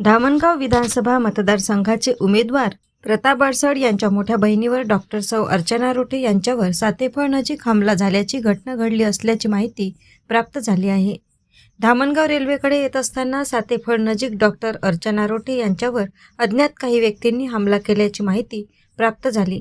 धामणगाव विधानसभा मतदारसंघाचे उमेदवार प्रताप अडसड यांच्या मोठ्या बहिणीवर डॉक्टर सौ अर्चना रोठे यांच्यावर सातेफळ नजीक हमला झाल्याची घटना घडली असल्याची माहिती प्राप्त झाली आहे. धामणगाव रेल्वेकडे येत असताना सातेफळ नजीक डॉक्टर अर्चना रोठे यांच्यावर अज्ञात काही व्यक्तींनी हमला केल्याची माहिती प्राप्त झाली.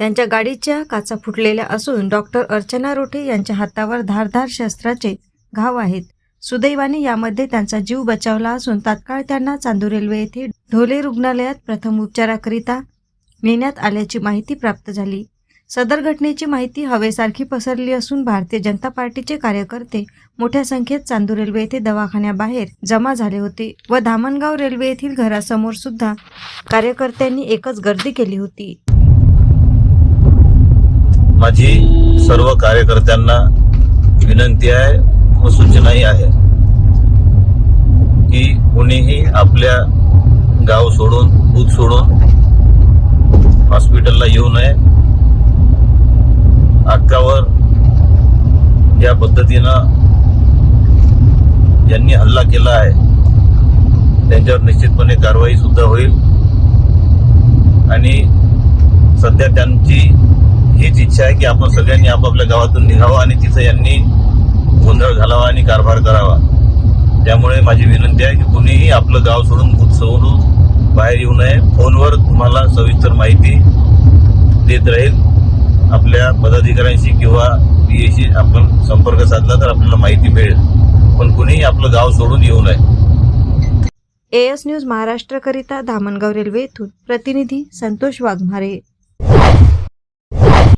त्यांच्या गाडीच्या काचा फुटलेल्या असून डॉक्टर अर्चना रोठे यांच्या हातावर धारधार शस्त्राचे घाव आहेत. सुदैवाने यामध्ये त्यांचा जीव बचावला असून तात्काळ त्यांना चांदूर रेल्वे येथे ढोले रुग्णालयात प्रथम उपचाराकरिता नेण्यात आल्याची माहिती प्राप्त झाली. सदर घटनेची माहिती हवेसारखी पसरली असून भारतीय जनता पार्टीचे कार्यकर्ते मोठ्या संख्येत चांदूर रेल्वे येथे दवाखान्याबाहेर जमा झाले होते व धामणगाव रेल्वे येथील घरासमोर सुद्धा कार्यकर्त्यांनी एकच गर्दी केली होती. माझी सर्व कार्यकर्त्यांना विनंती आहे सूचनाही आहे की कोणीही आपल्या गाव सोडून बूथ सोडून हॉस्पिटलला येऊ नये. अक्कावर या पद्धतीनं ज्यांनी हल्ला केला आहे त्यांच्यावर निश्चितपणे कारवाई सुद्धा होईल. आणि सध्या त्यांची हीच इच्छा आहे की आपण सगळ्यांनी आपापल्या गावातून निघावं आणि तिथं यांनी गोंधळ घालावा आणि कारभार करावा. त्यामुळे माझी विनंती आहे की कुणीही आपलं गाव सोडून भूत सोडून बाहेर येऊ नये. फोनवर तुम्हाला सविस्तर माहिती देत राहील. आपल्या पदाधिकाऱ्यांशी किंवा पी एशी आपण संपर्क साधला तर आपल्याला माहिती मिळेल. पण कुणीही आपलं गाव सोडून येऊ नये. एएस न्यूज महाराष्ट्रकरिता धामणगाव रेल्वे येथून प्रतिनिधी संतोष वाघमारे.